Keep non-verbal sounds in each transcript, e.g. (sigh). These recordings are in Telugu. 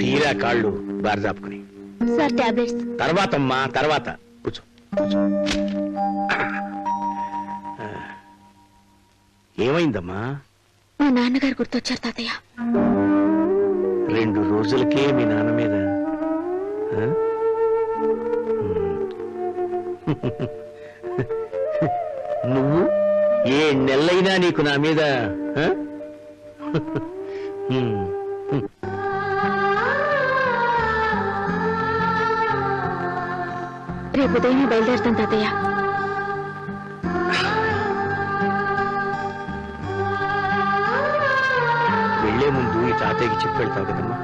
తీరా కాళ్ళు బారజాపుకుని సార్ టాబ్లెట్స్ తర్వాత అమ్మా తర్వాత కూర్చో కూర్చో. ఏమైందమ్మా మా నాన్నగారు గుర్తొచ్చారు తాతయ్య రెండు రోజులకే మీ నాన్న మీద ఆ? (laughs) నువ్వు ఏ నెలైనా నీకు నా మీద ఆ? (laughs) హ్మ్. రేపు ఉదయమే బయలుదేరుతాం తాతయ్య వెళ్ళే ముందు ఈ తాతయ్యకి చెప్పి వెళ్తావు కదమ్మా.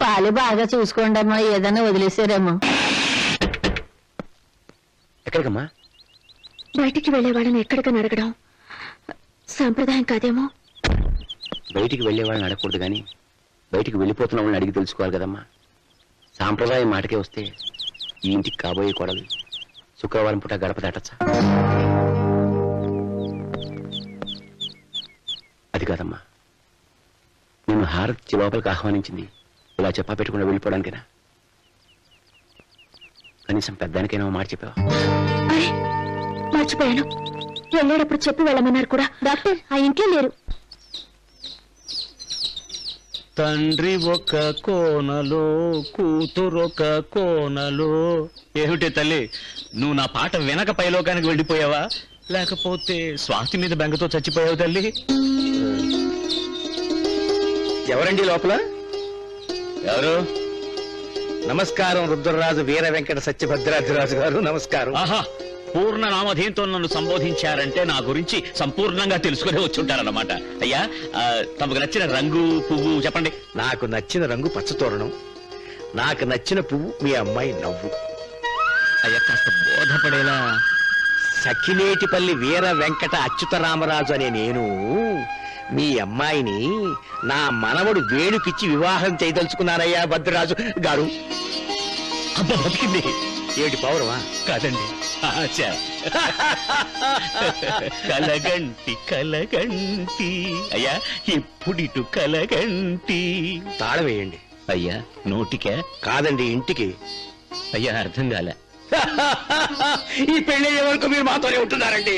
పాలు బాగా చూసుకోండి అమ్మా ఏదైనా వదిలేసారేమో ఎక్కడికమ్మా? బయటికి వెళ్ళే వాళ్ళని ఎక్కడికని అడగడం సాంప్రదాయం కాదేమో. బయటికి వెళ్ళే వాళ్ళని అడగకూడదు కానీ బయటికి వెళ్ళిపోతున్న వాళ్ళని అడిగి తెలుసుకోవాలి కదమ్మా. సాంప్రదాయం మాటకే వస్తే ఈ ఇంటికి కాబోయే కోడలు శుక్రవారం పూట గడప దాటచ్చా? అది కాదమ్మా. నేను హారతి లోపలికి ఆహ్వానించింది ఇలా చెప్పా పెట్టకుండా వెళ్ళిపోవడానికేనా? కనీసం పెద్దానికైనా మాట చెప్పావా? అరే మర్చిపోయాను. వెళ్ళేటప్పుడు చెప్పి వెళ్ళమన్నారు కూడా. డాక్టర్ ఆ ఇంట్లో లేరు. తండ్రి ఒక కోనలో కూతురొక కోనలో. ఏమిటి తల్లి నువ్వు నా పాట వెనక పైలోకానికి వెళ్ళిపోయావా? లేకపోతే స్వాతి మీద బెంగతో చచ్చిపోయావు తల్లి? ఎవరండి లోపల? ఎవరు? నమస్కారం రుద్రరాజు వీర వెంకట సత్యభద్రాధిరాజు గారు నమస్కారం. ఆహా పూర్ణ నామధేయంతో నన్ను సంబోధించారంటే నా గురించి సంపూర్ణంగా తెలుసుకునే వచ్చుంటారన్నమాట. అయ్యా ఆ, తమకు నచ్చిన రంగు పువ్వు చెప్పండి. నాకు నచ్చిన రంగు పచ్చతోరణం. నాకు నచ్చిన పువ్వు మీ అమ్మాయి నవ్వు. అయ్యా కాస్త బోధపడేలా. సఖినేటిపల్లి వీర వెంకట అచ్యుతరామరాజు అనే నేను మీ అమ్మాయిని నా మనవడు వేణుకిచ్చి వివాహం చేయదలుచుకున్నానయ్యా భద్రరాజు గారు. అబ్బా బతికింది. ఏటి పౌరమా కాదండి. కలగంటి కలగంటి. అయ్యా ఎప్పుడిటు కలగంటి. తాళం వేయండి. అయ్యా నోటికే? కాదండి ఇంటికి. అయ్యా అర్థం కాలే. ఈ పెళ్ళి అయ్యే వరకు మీరు మాతోనే ఉంటున్నారండి.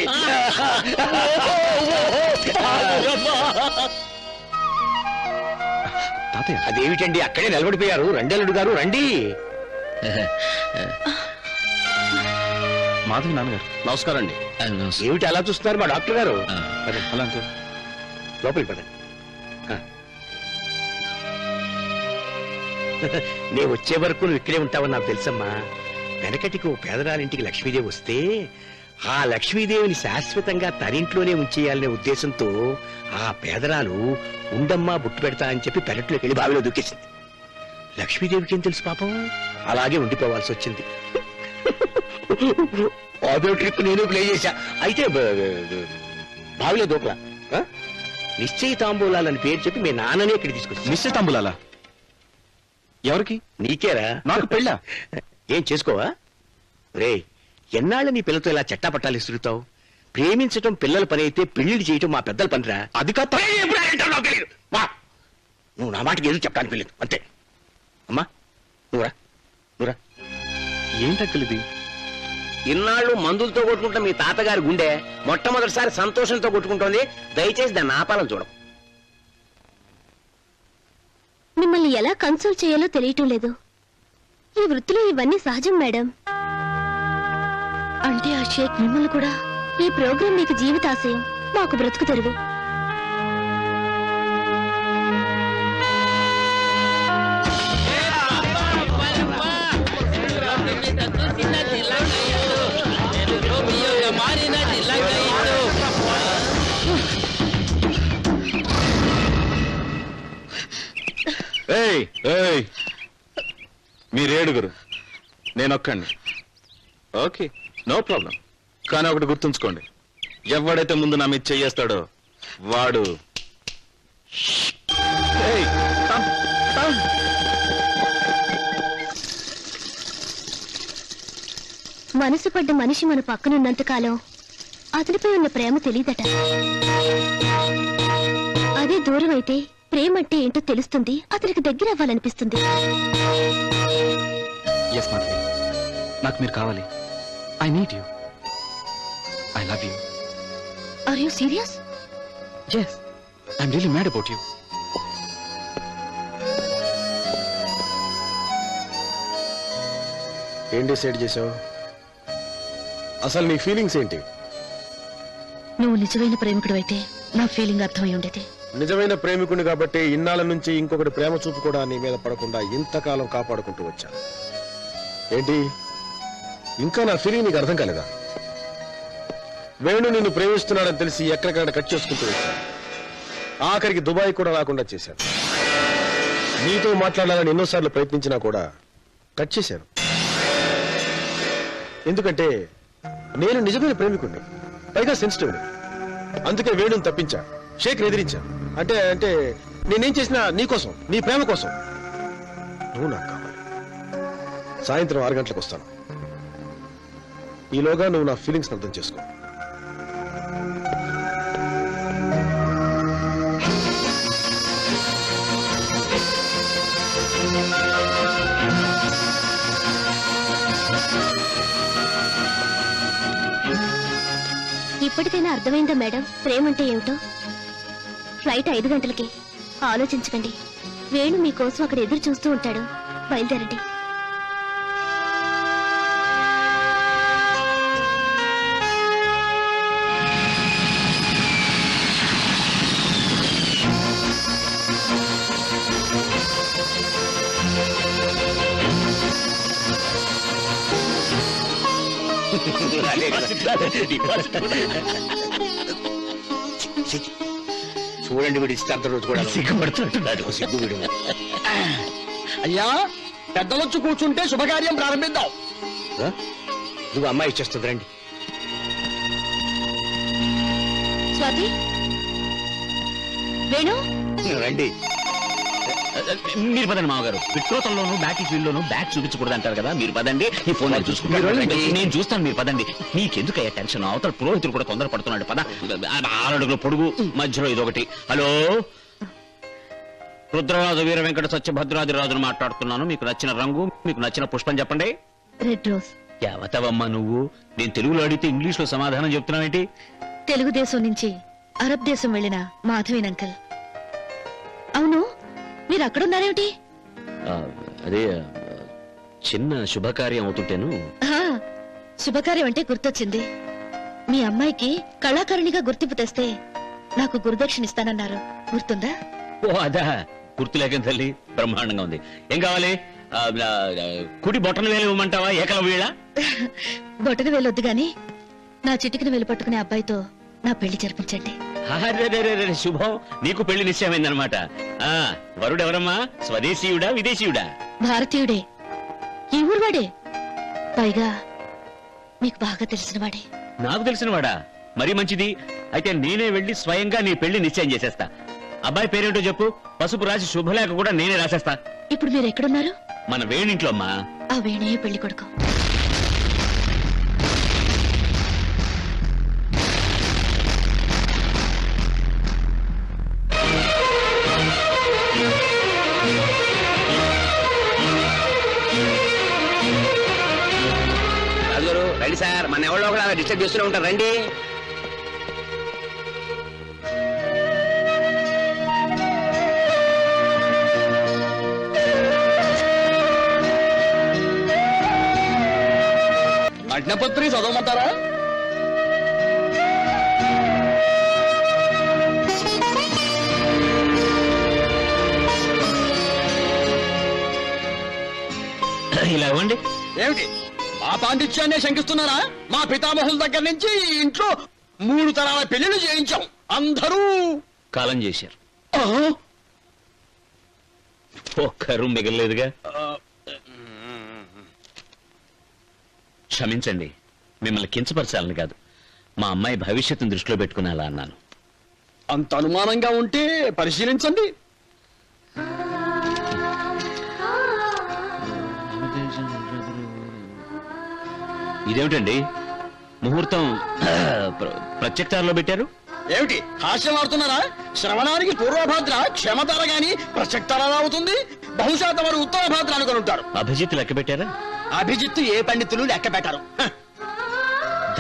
తాతయ్య. అదేమిటండి? అక్కడే నిలబడిపోయారు. రండెల్లుడు గారు రండి. మాధవి నాన్నగారు. నమస్కారం. అండి ఏమిటి అలా చూస్తున్నారు మా డాక్టర్ గారు? పదండి. అలా అంకుల్. లోపలికి పదండి. నేను వచ్చే వరకు నువ్వు ఇక్కడే ఉంటావని నాకు తెలుసమ్మా. వెనకటికి ఓ పేదరాలింటికి లక్ష్మీదేవి వస్తే ఆ లక్ష్మీదేవిని శాశ్వతంగా తనింట్లోనే ఉంచేయాలనే ఉద్దేశంతో ఆ పేదరాలు ఉండమ్మా బుట్టు పెడతా అని చెప్పి పెరట్లోకి వెళ్ళి బావిలో దూకేసింది. లక్ష్మీదేవికి ఏం తెలుసు పాపం? అలాగే ఉండిపోవాల్సి వచ్చింది. అదో ట్రిప్ నేను ప్లే చేశా. అయితే బావిలో దూకలా? నిశ్చయ తాంబూలాలని పేరు చెప్పి మీ నాన్ననే ఇక్కడ తీసుకొచ్చి నిశ్చయ తంబులాలా ఎవరికి? నీకేరా? నాకు పెళ్ళా? ఏం చేసుకోవా? రే ఎన్నాళ్ళ నీ పిల్లతో ఇలా చట్టాపట్టాలు ఇసురుతావు? ప్రేమించటం పిల్లల పని అయితే పెళ్ళిళ్ళు చేయటం మా పెద్దల పనిరా? అది కాదు. నువ్వు నా మాటకి ఏదో చెప్పడానికి వెళ్ళలేదు అంతే. అమ్మా నువ్వురా నువ్వురా ఏంటక్కలు ఇది ఇన్నాళ్ళు మందులతో కొట్టుకుంటున్న మీ తాతగారి గుండె మొట్టమొదటిసారి సంతోషంతో కొట్టుకుంటోంది. దయచేసి దాన్ని ఆపాలని చూడం మిమ్మల్ని ఎలా కన్సోల్ చేయాలో తెలియటం లేదు. ఈ వృత్తిలో ఇవన్నీ సహజం మేడం. అంటే ఆ షేక్ మిమ్మల్ని కూడా ఈ ప్రోగ్రాం మీకు జీవితాశయం మాకు బ్రతుకు తెరువు. ఏయ్ ఏయ్. మీరేడుగురు. నేనొక్కండి. Okay no problem. కానీ ఒకటి గుర్తుంచుకోండి. ఎవడైతే ముందు నా మీద చెయ్యేస్తాడో వాడు మనసు పడ్డ మనిషి మన పక్కనున్నంత కాలం అతనిపై ఉన్న ప్రేమ తెలీదట అదే దూరం అయితే ప్రేమ అంటే ఏంటో తెలుస్తుంది అతనికి దగ్గర అవ్వాలనిపిస్తుంది ఎస్ మాధవి నాకు మీరు కావాలి. I need you I love you are you serious yes I'm really mad about you ఏం డిసైడ్ చేసావు అసలు నీ ఫీలింగ్స్ ఏంటి? నువ్వు నిజమైన ప్రేమికుడు అయితే నా ఫీలింగ్ అర్థమై ఉండేది. నిజమైన ప్రేమికుని కాబట్టి ఇన్నాళ్ళ నుంచి ఇంకొకటి ప్రేమ చూపు కూడా నీ మీద పడకుండా ఇంతకాలం కాపాడుకుంటూ వచ్చా. ఏంటి? ఇంకా నా ఫీలింగ్ నీకు అర్థం కాలేదా? వేణు నిన్ను ప్రేమిస్తున్నాడని తెలిసి ఎక్కడికక్కడ కట్ చేసుకుంటూ వచ్చాను. ఆఖరికి దుబాయ్ కూడా రాకుండా చేశాను. నీతో మాట్లాడాలని ఎన్నోసార్లు ప్రయత్నించినా కూడా కట్ చేశాను. ఎందుకంటే నేను నిజమైన ప్రేమికుణ్ణి. పైగా సెన్సిటివ్ అందుకే వేణుని తప్పించా. షేక్ ఎదిరించా. అంటే అంటే నేనేం చేసినా నీ కోసం నీ ప్రేమ కోసం. నువ్వు నాకు సాయంత్రం ఆరు గంటలకు వస్తాను. ఈలోగా నువ్వు నా ఫీలింగ్స్ అర్థం చేసుకో. ఇప్పటికైనా అర్థమైందా మేడం? ప్రేమ అంటే ఏమిటో? ఫ్లైట్ ఐదు గంటలకి. ఆలోచించకండి. వేణు మీకోసం అక్కడ ఎదురు చూస్తూ ఉంటాడు. బయలుదేరండి. చూడండి వీడి ఇష్టాంత రోజు కూడా సిగ్గుపడుతుంటున్నాడు సిగ్గు వీడు. అయ్యా పెద్దలొచ్చు కూర్చుంటే శుభకార్యం ప్రారంభిద్దాం? నువ్వు అమ్మాయి ఇచ్చేస్తుంది రండి. స్వాతి? వేణు? రండి. మీరు పదండి మామగారు. విక్రోతంలోను బ్యాక్ ఫీల్డ్ లోను బ్యాక్ చూపించకూడదు అంటారు కదా. మీరు పదండి. ఈ ఫోన్ నేను చూసుకుంటాను. నేను చూస్తాను మీరు పదండి. నీకెందుకయ్యా టెన్షన్? అవతల పురోహితుడు కూడా తొందర పడుతున్నాడు. పద. ఆరడుగుల పొడుగు మధ్యలో ఇదొకటి. హలో? రుద్రరాజు వీర వెంకట సత్యభద్రాది రాజును మాట్లాడుతున్నాను. మీకు నచ్చిన రంగు మీకు నచ్చిన పుష్పం చెప్పండి. Red rose. యావతవమ్మా నువ్వు? నేను తెలుగులో అడిగితే ఇంగ్లీష్లో సమాధానం చెప్తున్నావేంటి? తెలుగుదేశం నుంచి అరబ్ దేశం వెళ్ళిన మాధవీన్ అంకల్. మీరు అక్కడున్నారేమిటి? ఆ, అదే చిన్న శుభకార్యం అవుతుంటేను. శుభకార్యం అంటే గుర్తొచ్చింది. మీ అమ్మాయికి కళాకారిణిగా గుర్తింపు తెస్తే నాకు గురుదక్షిణ ఇస్తానన్నారు గుర్తుందా? ఓ అదా. గుర్తులేక తల్లి. బ్రహ్మాండంగా ఉంది. ఏం కావాలి? కుడి బొట్టన వేలు ఇవ్వమంటావా? ఏకల వీళ్ళ? బొటన వేలొద్దు గాని నా చిటికిన వేలు పట్టుకునే అబ్బాయితో నా పెళ్ళి జరిపించండి. శుభం. నీకు పెళ్ళి నిశ్చయమైందనమాట ఆ వరుడు ఎవరమ్మా స్వదేశీయుడా విదేశీయుడా? భారతీయుడే. ఈ ఊరువాడే. పైగా మీకు బాగా తెలిసినవాడే. నాకు తెలిసినవాడా? మరీ మంచిది. అయితే నేనే వెళ్ళి స్వయంగా నీ పెళ్ళి నిశ్చయం చేసేస్తా. అబ్బాయి పేరేంటో చెప్పు. పసుపు రాసి శుభలేఖ కూడా నేనే రాసేస్తా. ఇప్పుడు మీరు ఎక్కడున్నారు? మన వేణింట్లో అమ్మా. ఆ వేణే పెళ్ళి కొడుకు. డిస్టర్బ్ చేస్తూనే ఉంటారు. రండి. నగ్నపత్రి చదవమంటారా? ఇలా ఇవ్వండి. ఏమిటి? పాండిత్యాన్ని శంకిస్తున్నారా? మా పితామహుల దగ్గర నుంచి ఇంట్లో మూడు తరాల పెళ్ళిళ్ళు చేయించాం. అందరూ కాలం చేశారు. ఒక్కరు మిగలలేదుగా. క్షమించండి మిమ్మల్ని కించపరచాలని కాదు. మా అమ్మాయి భవిష్యత్తును దృష్టిలో పెట్టుకునేలా అన్నాను. అంత అనుమానంగా ఉంటే పరిశీలించండి. ఇదేమిటండి? ముహూర్తం ప్ర- ప్రత్యక్షాల్లో పెట్టారు? ఏమిటి? హాస్యం ఆడుతున్నారా? శ్రవణానికి పూర్వభాద్ర క్షమతర గాని ప్రసక్తర అవుతుంది బహుశా తమరు ఉత్తర భాద్ర అనుకుని ఉంటారు. అభిజిత్ లెక్క పెట్టారా? అభిజిత్తు ఏ పండితులు లెక్క పెట్టారు.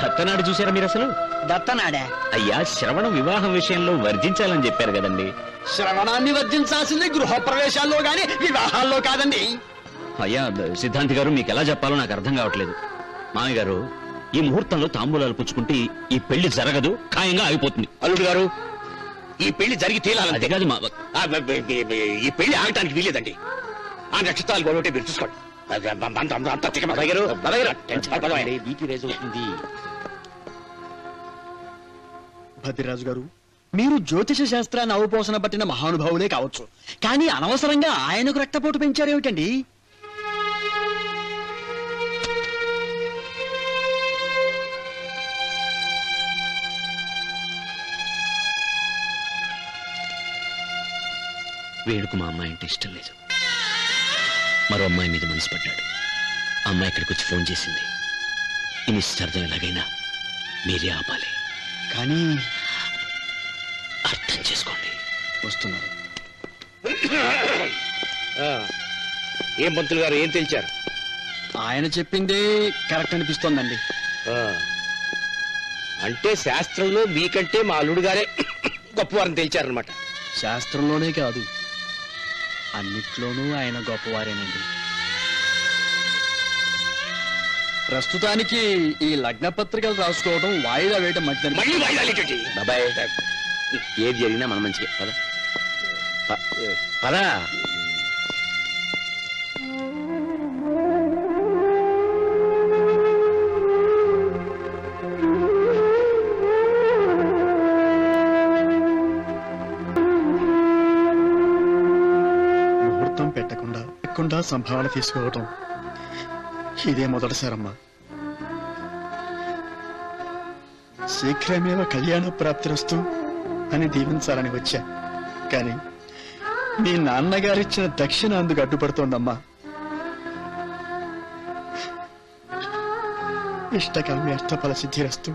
దత్తనాడు చూసారా మీరు అసలు? దత్తనాడే. అయ్యా శ్రవణం వివాహం విషయంలో వర్జించాలని చెప్పారు కదండి. శ్రవణాన్ని వర్జించాల్సింది గృహ ప్రవేశాల్లో గాని వివాహాల్లో కాదండి. అయ్యా సిద్ధాంతి గారు మీకు ఎలా చెప్పాలో నాకు అర్థం కావట్లేదు. మామయ్య గారు ఈ ముహూర్తంలో తాంబూలాలు పుచ్చుకుంటే ఈ పెళ్ళి జరగదు ఖాయంగా ఆగిపోతుంది. అల్లుడు గారు ఈ పెళ్ళి జరిగి తీరాలంతే అది కాదు మా ఆ, బ- బ- బ- బ- ఈ పెళ్ళి ఆగటానికి వీలేదండి ఆ నక్షత్రాలు గొడవటే మీరు చూసుకోండి. అది అంత- అంత- అంత- అంత తిక్క బాబాయ్ గారు, బాబాయ్ గారు, టెన్షన్ పడకండి. బీపీ రేజ్ అవుతుంది. భద్రరాజు గారు మీరు జ్యోతిష శాస్త్రాన్ని అవపోసన పట్టిన మహానుభావులే కావచ్చు. కానీ అనవసరంగా ఆయనకు రక్తపోటు పెంచారేమిటండి? వేణుకు మా అమ్మాయి అంటే ఇష్టం లేదు. మరో అమ్మాయి మీద మనసు పడ్డాడు. ఆ అమ్మాయి ఇక్కడికి వచ్చి ఫోన్ చేసింది. ఈ నిశ్చార్థం ఎలాగైనా మీరే ఆపాలి. కానీ అర్థం చేసుకోండి. వస్తున్నారు. ఆ, ఏం పంతులు గారు ఏం తెలిచారు? ఆయన చెప్పిందే కరెక్ట్ అనిపిస్తోందండి. ఆ, అంటే శాస్త్రంలో మీకంటే మా అల్లుడు గారే గొప్పవారని తెలిచారనమాట శాస్త్రంలోనే కాదు అన్నిట్లోనూ ఆయన గొప్పవారేనండి. ప్రస్తుతానికి ఈ లగ్న పత్రికలు రాసుకోవడం వాయిదా వేయటం మంచిదని. మళ్ళీ వాయిదాలు ఏంటండి? బాబాయ్ ఏది జరిగినా మన మంచిగా పద. ప- పదా. పెట్టకుండా సంభావన తీసుకోవటం. ఇదే మొదటిసారమ్మా. శీఘ్రమేవ కళ్యాణ ప్రాప్తిరస్తు అని దీవించాలని వచ్చా. కానీ మీ నాన్నగారిచ్చిన దక్షిణ అందుకు అడ్డుపడుతోందమ్మా. ఇష్టకామ్య అష్టఫల సిద్ధిరస్తు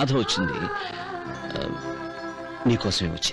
బాధ వచ్చింది. నీకోసమే వచ్చింది